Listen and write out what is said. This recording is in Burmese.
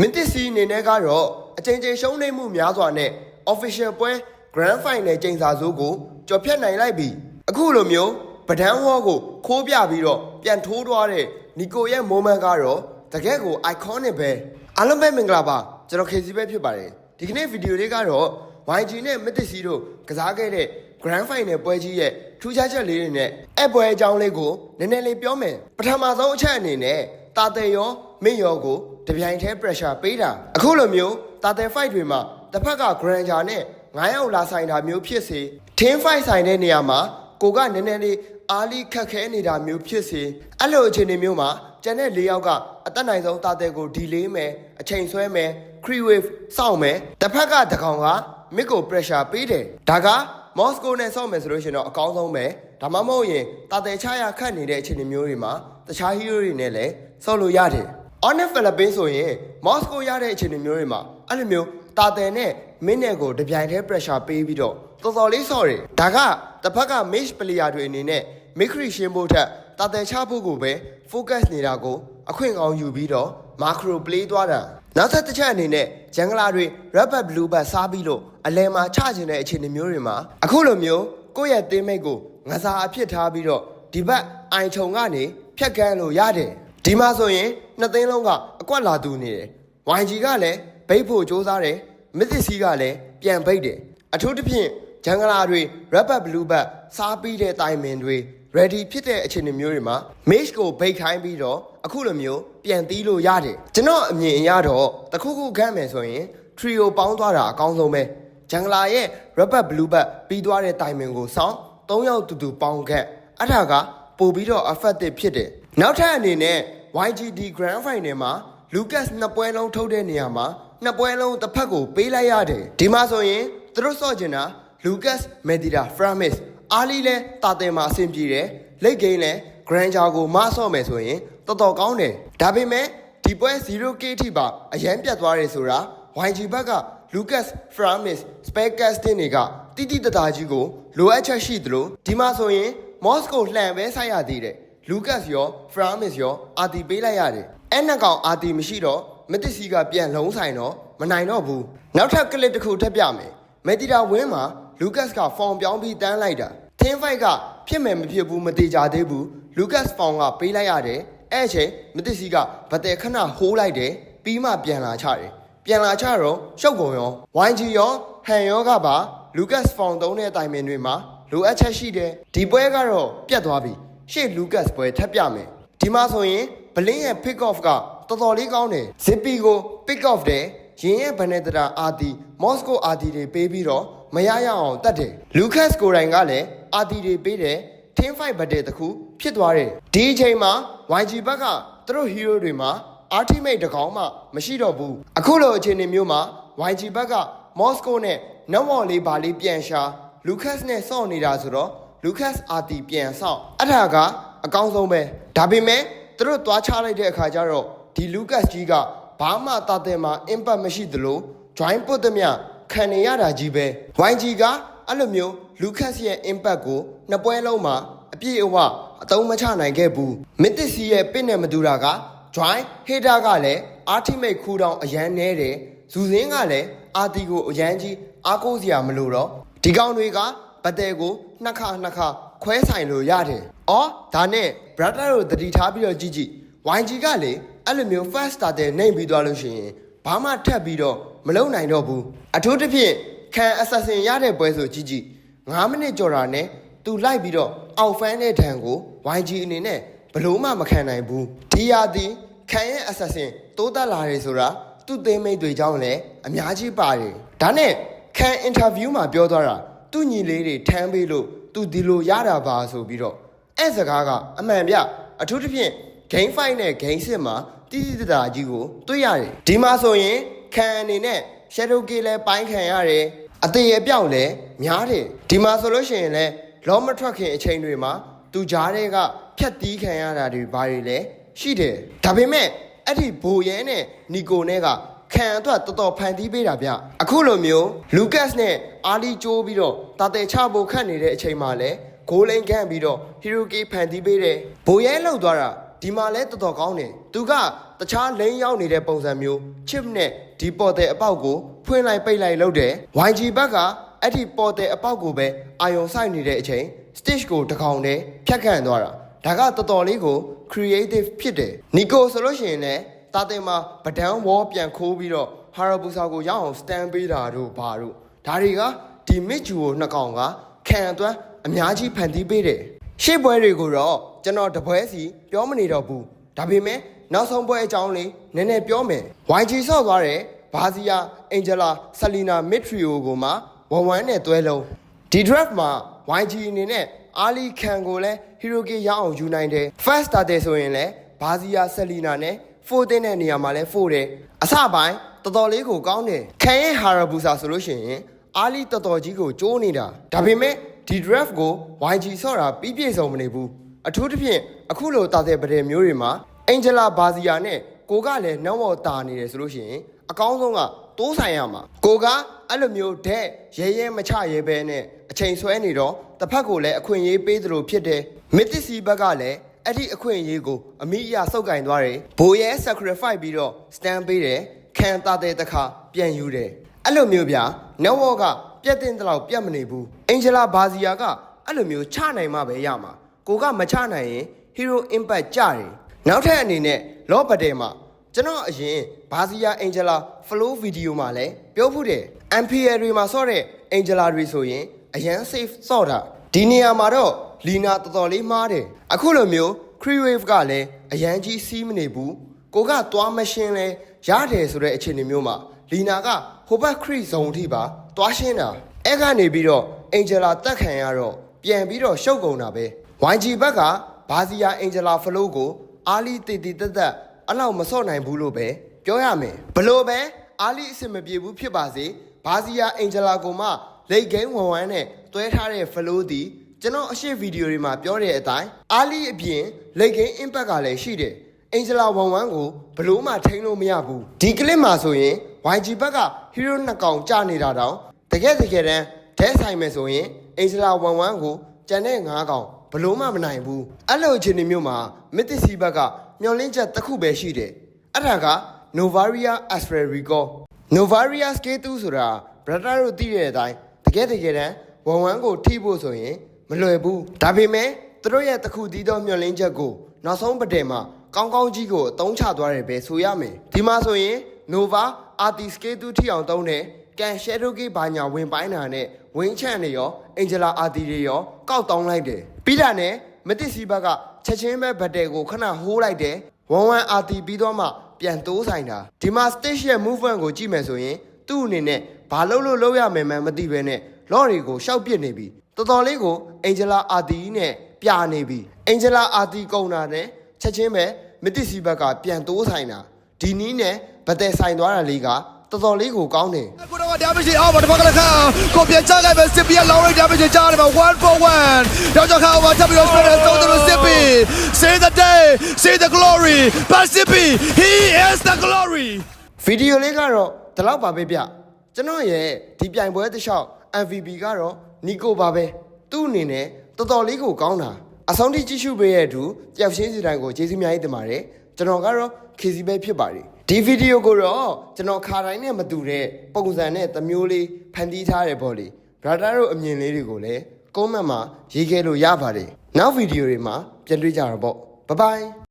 မင်းတစ်စီအနေနဲ့ကတော့အချိန်ချင်းရှုံးနေမှုများစွာနဲ့ official ပွဲ grand final ကျိန်စာစိုးကိုကြော်ဖြတ်နိုင်လိုက်ပြီအခုလိုမျိုးပဒန်းဝေါကိုခိုးပြပြီးတော့ပြန်ထိုးသွားတဲ့နီကိုရဲ့ moment ကတော့တကယ့်ကို iconic ပဲအားလုံးပဲမင်္ဂလာပါကျွန်တော် KC ပဲဖြစ်ပါတယ်ဒီကနေ့ဗီဒီယိုလေးကတော့ YG နဲ့မတစ်စီတို့ကစားခဲ့တဲ့ grand final ပွဲကြီးရဲ့ထူးခြားချက်လေးတွေနဲ့အဲ့ပွဲအကြောင်းလေးကိုနည်းနည်းလေးပြောမယ်ပထမဆုံးအချက်အနေနဲ့တာတေရော မင်းရောကိုတပြိုင်တည်း pressure ပေးတာအခုလိုမျိုးတာတေ fight တွေမှာတစ်ဖက်က granger နဲ့9ယောက်လာဆိုင်တာမျိုးဖြစ်စေ team fight ဆိုင်တဲ့နေရာမှာကိုကနည်းနည်းလေးအားလီခက်ခဲနေတာမျိုးဖြစ်စေအဲ့လိုအခြေအနေမျိုးမှာကျန်တဲ့၄ယောက်ကအသက်နိုင်ဆုံးတာတေကို delay မယ်အချိန်ဆွဲမယ် cree wave စောင့်မယ်တစ်ဖက်ကတကောင်က mid ကို pressure ပေးတယ်ဒါကမော်စကိုနဲ့ဆောက်မယ်ဆိုလို့ရှိရင်တော့အကောင်းဆုံးပဲဒါမှမဟုတ်ရင်တာတယ်ချရခတ်နေတဲ့အခြေအနေမျိုးတွေမှာတခြားဟီးရိုးတွေနဲ့လည်းဆောက်လို့ရတယ်။ On Philippines ဆိုရင်မော်စကိုရတဲ့အခြေအနေမျိုးတွေမှာအဲ့လိုမျိုးတာတယ်နဲ့မင်းနဲ့ကိုတပြိုင်တည်း pressure ပေးပြီးတော့တော်တော်လေးဆော့တယ်။ဒါကတစ်ဖက်က match player တွေအနေနဲ့ Mikri ရှင်းဖို့ထက်တာတယ်ချဖို့ကိုပဲ focus နေတာကိုအခွင့်ကောင်းယူပြီးတော့ macro play သွားတာ။နောက်ဆက်တစ်ချက်အနေနဲ့ဂျန်ဂလာတွေ rubber blue ဘတ်စားပြီးလို့အလဲမှာချကျင်တဲ့အခြေအနေမျိုးတွေမှာအခုလိုမျိုးကိုယ့်ရဲ့တင်းမိတ်ကိုငစားအဖြစ်ထားပြီးတော့ဒီဘက်အိုင်ချုံကနေဖြတ်ကန်းလို့ရတယ် ဒီမှာဆိုရင်နှစ်သိန်းလုံးကအကွက်လာသူနေတယ် YG ကလည်းဘိတ်ဖို့စ조사တယ်မစ်သစ်စီကလည်းပြန်ဘိတ်တယ်အထူးသဖြင့်ဂျန်ဂလာတွေ rubber blue ဘတ်စားပြီးတဲ့တိုင်မင်တွေ ready ဖြစ်တဲ့အခြေအနေမျိုးတွေမှာ mesh ကိုဘိတ်ခိုင်းပြီးတော့အခုလိုမျိုးပြန်တီးလို့ရတယ်ကျွန်တော်အမြင်အရတော့တခုခုခန့်မယ်ဆိုရင် trio ပေါင်းသွားတာအကောင်းဆုံးပဲဂျန်ဂလာရဲ့ rubber blue ဘတ်ပြီးသွားတဲ့တိုင်မင်ကိုစောင်း၃ယောက်တူတူပေါင်းခန့်အဲ့ဒါကပို့ပြီးတော့ effective ဖြစ်တယ် နောက်ထပ်အနေနဲ့ YGD Grand Final မှာ Lucas နှစ်ပွဲလုံးထုတ်တဲ့နေရာမှာနှစ်ပွဲလုံးတစ်ဖက်ကိုပေးလိုက်ရတယ်ဒီမှာဆိုရင်သူတို့စော့ကျင်တာ Lucas Medida Framis အားလီလဲတာတယ်မှာအဆင်ပြေတယ်လိတ်ဂိမ်းလဲ Granger ကိုမဆော့မယ်ဆိုရင်တော်တော်ကောင်းတယ်ဒါပေမဲ့ဒီပွဲ 0k ထိပါအရန်ပြတ်သွားတယ်ဆိုတာ YG ဘက်က Lucas Framis spare casting တွေကတိတိတသားကြီးကိုလိုအပ်ချက်ရှိသလိုဒီမှာဆိုရင် Moscow လှန်ပဲဆိုင်ရသေးတယ် Lucas ရော Framis ရောအာတီပေးလိုက်ရတယ်အဲ့နှစ်ကောင်အာတီမရှိတော့မတစ်စီကပြန်လုံးဆိုင်တော့မနိုင်တော့ဘူးနောက်ထပ်ကလစ်တစ်ခုထပ်ပြမယ်မက်တီတာဝင်းမှာ Lucas ကဖောင်ပြောင်းပြီးတန်းလိုက်တာ Team Fight ကဖြစ်မယ်မဖြစ်ဘူးမသေးကြသေးဘူး Lucas ဖောင်ကပေးလိုက်ရတယ်အဲ့အချိန်မတစ်စီကဗတဲ့ခဏဟိုးလိုက်တယ်ပြီးမှပြန်လာချတယ်ပြန်လာချတော့ရှုပ်ကုန်ရော YG ရောဟန်ရောကပါ Lucas ဖောင်သုံးတဲ့အတိုင်းမင်တွေမှာလိုအပ်ချက်ရှိတယ်ဒီပွဲကတော့ပြတ်သွားပြီ ရှေ့ Lucas ပွဲထပ်ပြမယ်ဒီမှာဆိုရင်ဘလင်းရဲ့ pick off ကတော်တော်လေးကောင်းတယ် Zippy ကို pick off တယ်ရင်ရဲ့ဗနေတရာအာတီမော်စကိုအာတီတွေပေးပြီးတော့မရရအောင်တတ်တယ် Lucas ကိုတိုင်ကလည်းအာတီတွေပေးတယ် team fight ဘတ်တဲ့တခုဖြစ်သွားတယ်ဒီအချိန်မှာ YG ဘက်ကသူတို့ hero တွေမှာ ultimate တကောင်မှမရှိတော့ဘူးအခုလိုအခြေအနေမျိုးမှာ YG ဘက်က Moscow နဲ့နတ်ဝေါ်လေးဘာလေးပြန်ရှာ Lucas နဲ့စောင့်နေတာဆိုတော့ Lucas RT ပြန်ဆောက်အဲ့ဒါကအကောင်းဆုံးပဲဒါပေမဲ့သူတို့သွားချလိုက်တဲ့အခါကျတော့ဒီ Lucas ကြီးကဘာမှတာတဲ့မှာ impact မရှိသလို join ပုတ်သမျှခံနေရတာကြီးပဲ YG ကအဲ့လိုမျိုး Lucas ရဲ့ impact ကိုနှစ်ပွဲလုံးမှာအပြည့်အဝအသုံးမချနိုင်ခဲ့ဘူးမစ်တစ်စီရဲ့ပစ်နဲ့မတူတာက join hater ကလည်း ultimate cooldown အရန်နဲတယ်ဇူစင်းကလည်းအာတီကိုအရန်ကြီးအားကိုးစရာမလိုတော့ဒီကောင်တွေက ဗတဲ့ကိုနှစ်ခါနှစ်ခါခွဲဆိုင်လို့ရတယ်။အော်ဒါနဲ့ brother တို့တတိထားပြီးတော့ကြည့်ကြည့် YG ကလေအဲ့လိုမျိုး fast starter နှိမ့်ပြီးသွားလို့ရှိရင်ဘာမှထပ်ပြီးတော့မလုံနိုင်တော့ဘူးအထူးသဖြင့်ခံ assassin ရတဲ့ပွဲဆိုကြည့်ကြည့်9မိနစ်ကြော်တာနဲ့သူလိုက်ပြီးတော့အောက်ဖန်းတဲ့ဒဏ်ကို YG အနေနဲ့ဘလို့မှမခံနိုင်ဘူးဒီရာဒီခံရဲ့ assassin တိုးတက်လာတယ်ဆိုတာသူ့သိမ်းမိတ်တွေကြောင့်လည်းအများကြီးပါတယ်ဒါနဲ့ခံ interview မှာပြောသွားတာ သူ့ညီလေးတွေထမ်းပေးလို့သူဒီလိုရတာပါဆိုပြီးတော့အဲ့စကားကအမှန်ပြအထူးသဖြင့် game fight နဲ့ game စစ်မှာတိတိတတာကြီးကိုတွေ့ရတယ်ဒီမှာဆိုရင်ခံအနေနဲ့ shadow k လဲပိုင်းခံရတယ်အသေးအပြောက်လဲများတယ်ဒီမှာဆိုလို့ရှိရင်လဲလောမထွက်ခင်အချိန်တွေမှာသူကြားတဲ့ကဖြတ်တီးခံရတာတွေဘာတွေလဲရှိတယ်ဒါပေမဲ့အဲ့ဒီဘိုရဲနဲ့နီကိုနဲ့က ခံအတွက်တော်တော်ဖန်တီးပေးတာဗျအခုလိုမျိုးလူကတ်နဲ့အာလီကျိုးပြီးတော့တာတဲချဖို့ခတ်နေတဲ့အချိန်မှာလဲဂိုးလိန်ခန့်ပြီးတော့ဟီရိုကီဖန်တီးပေးတယ်ဘိုရဲလောက်သွားတာဒီမှာလဲတော်တော်ကောင်းတယ်သူကတခြားလိန်ရောက်နေတဲ့ပုံစံမျိုး chip နဲ့ဒီပေါ်တဲ့အပေါက်ကိုဖွင့်လိုက်ပိတ်လိုက်လုပ်တယ် YG ဘက်ကအဲ့ဒီပေါ်တဲ့အပေါက်ကိုပဲအာယုံဆိုင်နေတဲ့အချိန် stage ကိုတကောင်နဲ့ဖြတ်ခန့်သွားတာဒါကတော်တော်လေးကို creative ဖြစ်တယ်နီကိုဆိုလို့ရှိရင်လည်း တာတင်မှာပဒန်းဝေါ်ပြန်ခိုးပြီးတော့ဟာရဘူဆာကိုရအောင် stand ပေးတာတို့ဘာတို့ဒါတွေကဒီမစ်ဂျူကိုနှစ်ကောင်ကခံအသွမ်းအများကြီးဖန်တီးပေးတယ်ရှေ့ပွဲတွေကိုတော့ကျွန်တော်တပွဲစီပြောမနေတော့ဘူးဒါပေမဲ့နောက်ဆုံးပွဲအကြောင်းလေးနည်းနည်းပြောမယ် YG ဆော့သွားတဲ့ဘာစီယာအင်ဂျလာဆလီနာမစ်ထရီယိုကိုမှဝန်ဝမ်းနဲ့တွဲလုံးဒီ draft မှာ YG အနေနဲ့အာလီခန်ကိုလည်း Hiroki ရအောင်ယူနိုင်တယ် first starter ဆိုရင်လည်းဘာစီယာဆလီနာနဲ့ 4တင်းတဲ့နေရာမှာလည်း4တယ်အစပိုင်းတော်တော်လေးကိုကောင်းတယ်ခန်ရဲ့ဟာရဘူဆာဆိုလို့ရှိရင်အာလီတော်တော်ကြီးကိုကျိုးနေတာဒါပေမဲ့ဒီ draft ကို YG ဆော့တာပြီးပြည့်စုံမနေဘူးအထူးသဖြင့်အခုလိုတာတဲ့ပဒယ်မျိုးတွေမှာအင်ဂျလာဘာစီယာနဲ့ကိုကလည်းနောက်မော်တာနေတယ်ဆိုလို့ရှိရင်အကောင်းဆုံးကတိုးဆိုင်ရမှာကိုကအဲ့လိုမျိုးဒက်ရဲရဲမချရဲပဲနဲ့အချိန်ဆွဲနေတော့တစ်ဖက်ကိုလည်းအခွင့်အရေးပေးသလိုဖြစ်တယ်မစ်တစ်စီဘက်ကလည်း အဲ့ဒီအခွင့်အရေးကိုအမိအယဆုပ်ကင်သွားတယ်ဘိုးရဲ sacrifice ပြီးတော့ stand ပေးတယ်ခံတာတဲ့တခါပြန်ယူတယ်အဲ့လိုမျိုးဗျာ network ကပြတ်တင်တဲ့လောက်ပြတ်မနေဘူးအင်ဂျလာဘာစီယာကအဲ့လိုမျိုးချနိုင်မှပဲရမှာကိုကမချနိုင်ရင် hero impact ကြတယ်နောက်ထပ်အနေနဲ့လောဘတယ်မှာကျွန်တော်အရင်ဘာစီယာအင်ဂျလာ flow video မှာလည်းပြောဖူးတယ် MPL တွေမှာဆော့တဲ့အင်ဂျလာတွေဆိုရင်အရန် safe ဆော့တာ ဒီနေရာမှာတော့လီနာတော်တော်လေးမားတယ်အခုလိုမျိုး Cree Wave ကလည်းအရန်ကြီးစီးမနေဘူးကိုကသွားမရှင်းလဲရတယ်ဆိုတဲ့အခြေအနေမျိုးမှာလီနာကဟိုဘက် Cree ဇုံအထိပါသွားရှင်းတာအဲ့ကနေပြီးတော့အင်ဂျလာတက်ခံရတော့ပြန်ပြီးတော့ရှုပ်ကုန်တာပဲ YG ဘက်ကဘာစီယာအင်ဂျလာဖလိုကိုအာလီတီတီတက်တက်အလောက်မစော့နိုင်ဘူးလို့ပဲပြောရမယ်ဘလို့ပဲအာလီအဆင်မပြေဘူးဖြစ်ပါစေဘာစီယာအင်ဂျလာကိုမှလိတ်ဂိမ်းဝန်ဝမ်းနဲ့ တွဲထားတဲ့ဖလိုသည်ကျွန်တော်အရှိဗီဒီယိုတွေမှာပြောတဲ့အတိုင်းအာလီအပြင်လိတ်ဂိမ်း impact ကလည်းရှိတယ်အင်ဂျလာဝန်ဝမ်းကိုဘလို့မှထိန်းလို့မရဘူးဒီကလစ်မှာဆိုရင် YG ဘက်က hero နှစ်ကောင်ကြာနေတာတောင်တကယ်တကယ်တမ်းဒဲဆိုင်မယ်ဆိုရင်အင်ဂျလာဝန်ဝမ်းကိုကြံတဲ့ငါးကောင်ဘလို့မှမနိုင်ဘူးအဲ့လိုအခြေအနေမျိုးမှာမစ်တစ်စီဘက်ကမျောလင်းချက်တစ်ခုပဲရှိတယ်အဲ့ဒါက Novaria Asperrico Novaria Skate ဆိုတာ brother တို့သိတဲ့အတိုင်းတကယ်တကယ်တမ်း ဝန်ဝမ်းကိုထိဖို့ဆိုရင်မလွယ်ဘူးဒါပေမဲ့သူတို့ရဲ့တစ်ခုတည်းသောမျောလင်းချက်ကိုနောက်ဆုံးပဒယ်မှာကောင်းကောင်းကြီးကိုအသုံးချသွားတယ်ပဲဆိုရမယ်ဒီမှာဆိုရင် Nova Arti Skate ထိအောင်တုံးတယ်ကန်ရှယ်ဒိုကီဘာညာဝင်ပိုင်းတာနဲ့ဝင်းချန့်နေရောအင်ဂျလာအာတီတွေရောကောက်တောင်းလိုက်တယ်ပြီးတာနဲ့မတစ်စီဘက်ကချက်ချင်းပဲဘတ်တယ်ကိုခဏဟိုးလိုက်တယ်ဝမ်ဝမ်အာတီပြီးတော့မှပြန်တိုးဆိုင်တာဒီမှာ stage ရဲ့ movement ကိုကြည့်မယ်ဆိုရင်သူ့အနေနဲ့ဘာလို့လို့လုပ်ရမယ်မှန်းမသိဘဲနဲ့ လော့တွေကိုရှောက်ပစ်နေပြီတော်တော်လေးကိုအင်ဂျလာအာတီနဲ့ပြနေပြီအင်ဂျလာအာတီကုံတာနဲ့ချက်ချင်းပဲမတစ်စီဘက်ကပြန်တိုးဆိုင်တာဒီနီးနဲ့ဗတ်တယ်ဆိုင်သွားတာလေးကတော်တော်လေးကိုကောင်းတယ်ကိုတော့ damage အောက်မှာတစ်ဖက်ကလည်းခါကိုပြန်ချခဲ့ပဲစစ်ပြီးလောင်းရိတ် damage ကြားတယ်မှာ1 for 1တော့ကြောက်ခါမှာတပ်ပြီးတော့ spread ဆုံးတယ်စစ်ပြီး say the day say the glory Pacific he is the glory ဗီဒီယိုလေးကတော့ဒီလောက်ပါပဲဗျကျွန်တော်ရဲ့ဒီပြိုင်ပွဲတစ်လျှောက် MVP ကတော့နီကိုပါပဲသူ့အနေနဲ့တော်တော်လေးကိုကောင်းတာအဆုံးထိကြည့်ရှုပေးရတူတယောက်ချင်းစီတိုင်းကိုကျေးဇူးအများကြီးတင်ပါတယ်ကျွန်တော်ကတော့ KC ပဲဖြစ်ပါတယ်ဒီဗီဒီယိုကိုတော့ကျွန်တော်ခါတိုင်းနဲ့မတူတဲ့ပုံစံနဲ့တစ်မျိုးလေးဖန်တီးထားတယ်ပေါ့လေ brother တို့အမြင်လေးတွေကိုလည်း comment မှာရေးခဲ့လို့ရပါတယ်နောက်ဗီဒီယိုတွေမှာပြန်တွေ့ကြတော့ပေါ့ bye bye